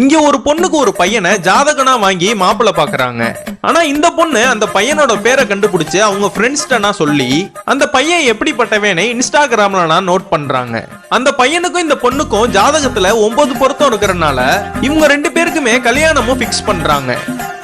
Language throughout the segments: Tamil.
இங்க ஒரு பொண்ணுக்கு ஒரு பையனை ஜாதகனா வாங்கி மாப்பிள்ள பாக்குறாங்க. ஆனா இந்த பொண்ணு அந்த பையனோட பேரை கண்டுபிடிச்சு அவங்க ஃப்ரெண்ட்ஸ்டனா சொல்லி அந்த பையன் எப்படிப்பட்டவனே இன்ஸ்டாகிராம்ல நான் நோட் பண்றாங்க. அந்த பையனுக்கும் இந்த பொண்ணுக்கும் ஜாதகத்துல ஒன்பது பொருத்தம் இருக்கிறனால இவங்க ரெண்டு பேருக்குமே கல்யாணமும் ஃபிக்ஸ் பண்றாங்க.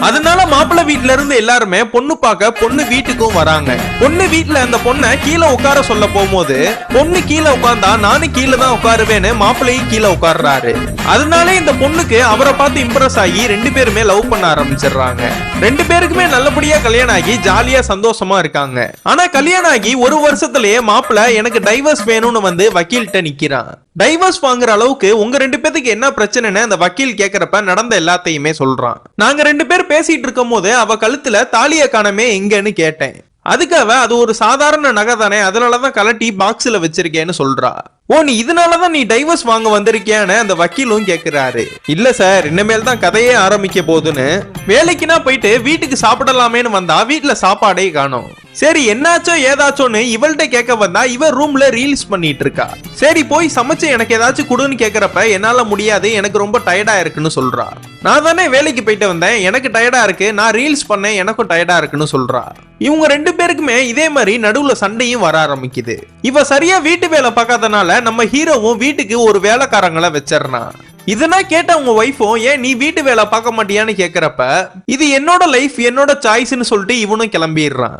அதனால மாப்பிள்ளை வீட்டுல இருந்து எல்லாருமே பொண்ணு பார்க்க பொண்ணு வீட்டுக்கும் வராங்க. பொண்ணு வீட்டுல அந்த பொண்ணை கீழே உட்கார சொல்ல போகும்போது பொண்ணு கீழே உட்கார்ந்தா நானும் கீழே தான் உட்காருவேன்னு மாப்பிள்ளையும் கீழே உட்கார்றாரு. அதனால இந்த பொண்ணுக்கு அவரை பார்த்து இம்ப்ரெஸ் ஆகி ரெண்டு பேருமே லவ் பண்ண ஆரம்பிச்சிடுறாங்க. ரெண்டு பேருக்குமே நல்லபடியா கல்யாணம் ஆகி ஜாலியா சந்தோஷமா இருக்காங்க. ஆனா கல்யாணம் ஆகி ஒரு வருஷத்துலயே மாப்பிள்ள எனக்கு டைவர்ஸ் வேணும்னு வந்து வக்கீல்கிட்ட நிக்கிறான். டைவர்ஸ் வாங்குற அளவுக்கு உங்க ரெண்டு பேத்துக்கு என்ன பிரச்சனைன்னு அந்த வக்கீல் கேக்குறப்ப நடந்த எல்லாத்தையுமே சொல்றான். நாங்க ரெண்டு பேர் பேசிட்டு இருக்கும் போது அவ கழுத்துல தாலிய காணமே எங்கன்னு கேட்டேன். அதுக்காக அது ஒரு சாதாரண நகை தானே அதனாலதான் கலட்டி பாக்ஸ்ல வச்சிருக்கேன்னு சொல்றா. ஓ நீ இதனாலதான் நீ டைவர்ஸ் வாங்க வந்திருக்கியான்னு அந்த வக்கீலும் கேக்குறாரு. இல்ல சார் இனிமேல் தான் கதையே ஆரம்பிக்க போகுதுன்னு வேலைக்குனா போயிட்டு வீட்டுக்கு சாப்பிடலாமேன்னு வந்தா வீட்டுல சாப்பாடே காணும். சரி என்னாச்சோ ஏதாச்சோன்னு இவள்கிட்ட கேட்க வந்தா இவ ரூம்ல ரீல்ஸ் பண்ணிட்டு இருக்கா. சரி போய் சமைச்சு எனக்கு ஏதாச்சும் கொடுன்னு கேக்குறப்ப என்னால முடியாது எனக்கு ரொம்ப டயர்டா இருக்குன்னு சொல்றா. நான் தானே வேலைக்கு போயிட்டு வந்தேன். எனக்கு டயர்டா இருக்கு. நான் ரீல்ஸ் பண்ணேன். எனக்கும் டயர்டா இருக்குன்னு சொல்றா. இவங்க ரெண்டு பேருக்குமே இதே மாதிரி நடுவுல சண்டையும் வர ஆரம்பிக்குது. இவ சரியா வீட்டு வேலை பார்க்காதனால நம்ம ஹீரோவும் வீட்டுக்கு ஒரு வேலைக்காரங்களை வச்சிடறான் இதனா கேட்ட உங்க ஒய்ஃபும் ஏன் நீ வீட்டு வேலை பார்க்க மாட்டியான்னு கேக்குறப்ப இது என்னோட லைஃப் என்னோட சாய்ஸ்னு சொல்லிட்டு இவனும் கிளம்பிடுறான்.